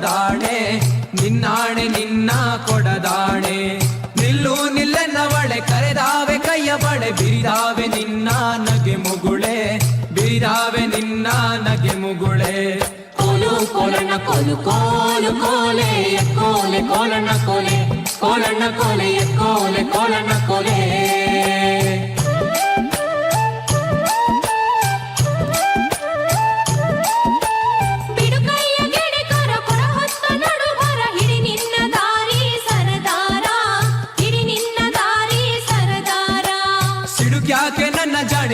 ಕೊಡದಾಣೆ, ನಿನ್ನಾಣೆ, ನಿನ್ನ ಕೊಡದಾಣೆ. ನಿಲ್ಲು ನಿಲ್ಲನವಳೆ ಕರೆದಾವೆ ಕೈಯ ಬಳೆ ಬಿರಿದಾವೆ, ನಿನ್ನ ನಗೆ ಮುಗುಳೆ. ಬಿರಿದಾವೆ, ನಿನ್ನ ನಗೆ ಮುಗುಳೆ. ಕೋಲು ಕೋಲನ ಕೋಲು ಕೋಲು, ಕೋಲೆ ಕೋಲೆ ಕೋಲನ ಕೋಲೆ. ಕೋಲನ ಕೋಲೆ ಕೋಲೆ ಕೋಲನ ಕೋಲೆ.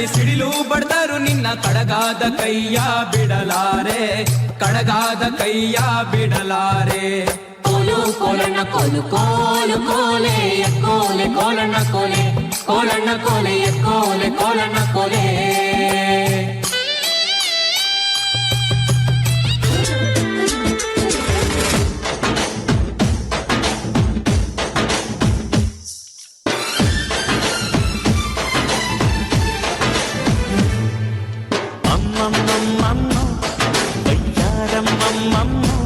ಸಿಡಿಲು ಬಡ್ದರು ನಿನ್ನ ಕಡಗಾದ ಕೈಯ ಬಿಡಲಾರೆ ಕಡಗಾದ ಕೈಯ ಬಿಡಲಾರೆ ಕೋಲು ಕೋಲನ ಕೋಲು ಕೋಲು ಕೋಲೆ ಕೋಲೆ ಕೋಲಣ್ಣ ಕೋಲೆ ಕೋಲಣ್ಣ ಕೋಲೆ ಕೋಲೆ ಕೋಲಣ್ಣ ಕೋಲೆ సింగారమ్మమ్ము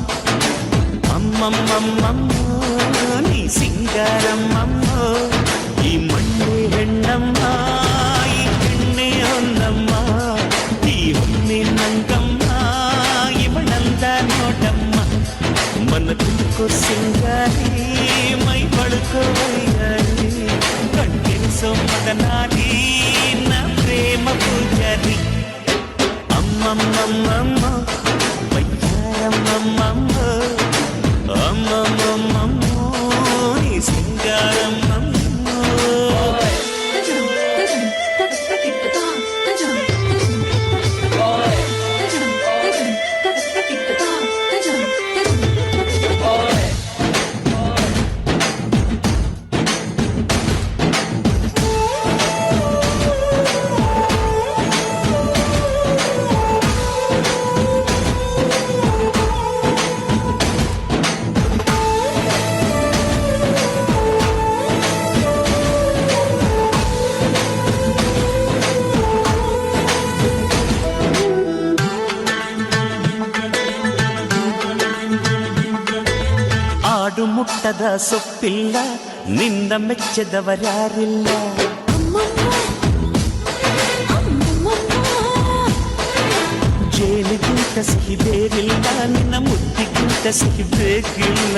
అమ్మమ్మమ్మమ్ము నీ సింగారమ్మమ్మో ఈ మండే వెండమ్మ ఈ పెണ്ണే ఉందమ్మ ఈ ఉన్ని నంగమ్మ ఇవడంతా నోటమ్మ మన తుకు సింగారి మై పడుకోవయ్యారి కంటే సో మదనా అమ్మమ్మమ్మమ్మ ಆಡು ಮುಟ್ಟದ ಸೊಪ್ಪಿಲ್ಲ ನಿನ್ನ ಮೆಚ್ಚದವರ್ಯಾರಿಲ್ಲ ಜೇನಿಗಿಂತ ಸಿಹಿ ಬೇರಿಲ್ಲ ನಿನ್ನ ಮುದ್ದಿಗಿಂತ ಸಿಹಿ ಬೇಕಿಲ್ಲ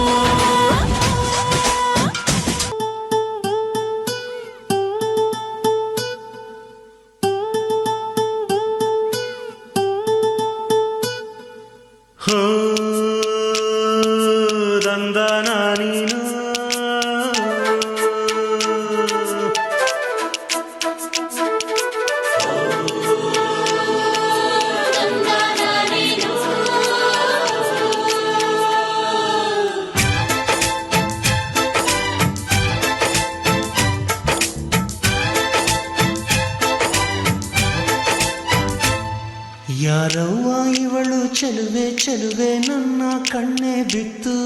ಯಾರವ್ವ ಇವಳು ಚೆಲುವೆ ಚೆಲುವೆ ನನ್ನ ಕಣ್ಣೆ ಬಿತ್ತು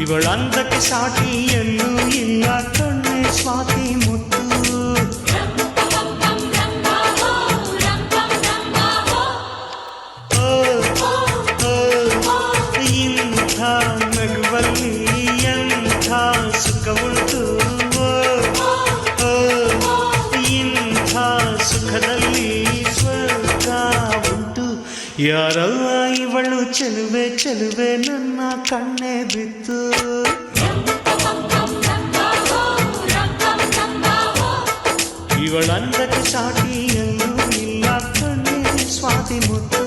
ಇವಳಂದಕ್ಕೆ ಸಾಟಿಯನ್ನು ಇಲ್ಲ ಕಣ್ಣೆ ಸ್ವಾತಿ ಯಾರಲ್ಲ ಇವಳು ಚೆಲುವೆ ಚೆಲುವೆ ನನ್ನ ಕಣ್ಣೆ ಬಿತ್ತು ಇವಳಂದಕ್ಕೆ ಸಾಟಿ ಎಲ್ಲೂ ಇಲ್ಲ ಕಣ್ಣೆ ಸ್ವಾತಿ ಮುತ್ತು